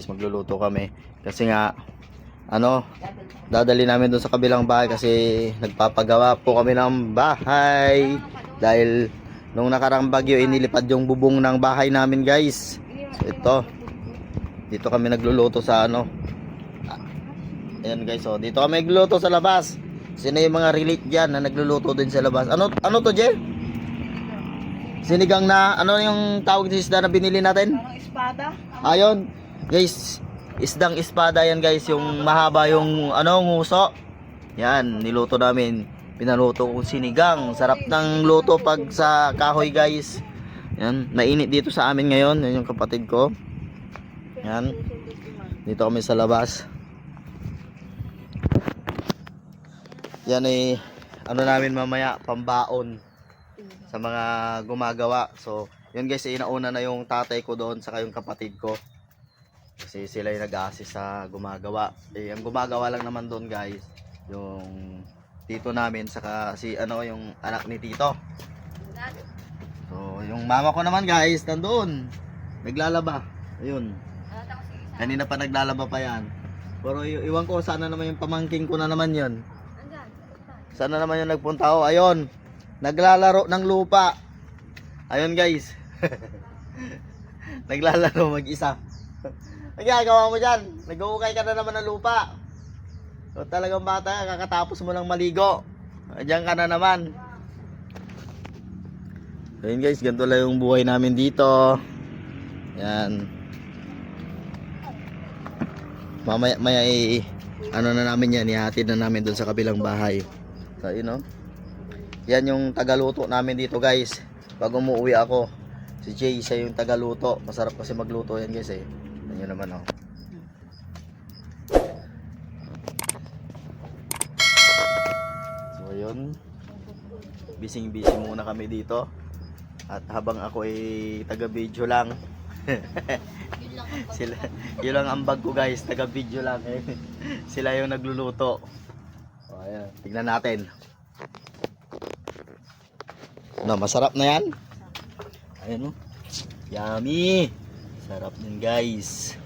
nagluluto kami. Kasi nga, ano, dadali namin doon sa kabilang bahay kasi nagpapagawa po kami ng bahay. Dahil nung nakarang bagyo, inilipad yung bubong ng bahay namin guys. So ito, dito kami nagluluto sa ano. Ayan guys, so dito kami nagluluto sa labas. Sino yung mga relate dyan na nagluluto din sa labas? Ano, ano to, Je? Sinigang na, ano yung tawag sa isda na binili natin? Parang espada. Ayun, guys, isdang espada yan guys, yung mahaba yung ano, nguso. Yan, niluto namin. Pinaluto kong sinigang. Sarap ng luto pag sa kahoy guys. Yan, mainit dito sa amin ngayon. Yan yung kapatid ko. Yan. Dito kami sa labas. Yan eh, ano namin mamaya, pambaon sa mga gumagawa. So, yun guys, inauna na yung tatay ko doon saka yung kapatid ko. Kasi sila yung nag-assist sa gumagawa. Eh, ang gumagawa lang naman doon guys, yung tito namin saka si ano yung anak ni tito. So, yung mama ko naman guys, nandoon. Naglalaba. Ayun. Kanina pa naglalaba pa yan. Pero iwan ko sana naman yung pamangking ko na naman yun. Sana naman yung nagpunta ako. Ayun. Naglalaro ng lupa. Ayun guys. Naglalaro mag-isa. Ang ginagawa mo dyan? Nag-uukay ka na naman ng lupa. So, talagang bata, kakatapos mo lang maligo. Diyan ka na naman. Ayun guys, ganito lang yung buhay namin dito. Yan. Mamaya, maya, eh, ano na namin yan, ihatid na namin doon sa kabilang bahay. So, yun know? Yan yung tagaluto namin dito guys. Pag umuwi ako, si Jay, siya yung tagaluto. Masarap kasi magluto yan guys eh. Yun naman oh. So yun. Bising busy muna kami dito. At habang ako ay taga-video lang. Sila, yun lang ang bag ko guys, taga-video lang eh. Sila yung nagluluto. O ayan, tignan natin. No, masarap na yan. Ayan oh. Yummy. Sarap din guys.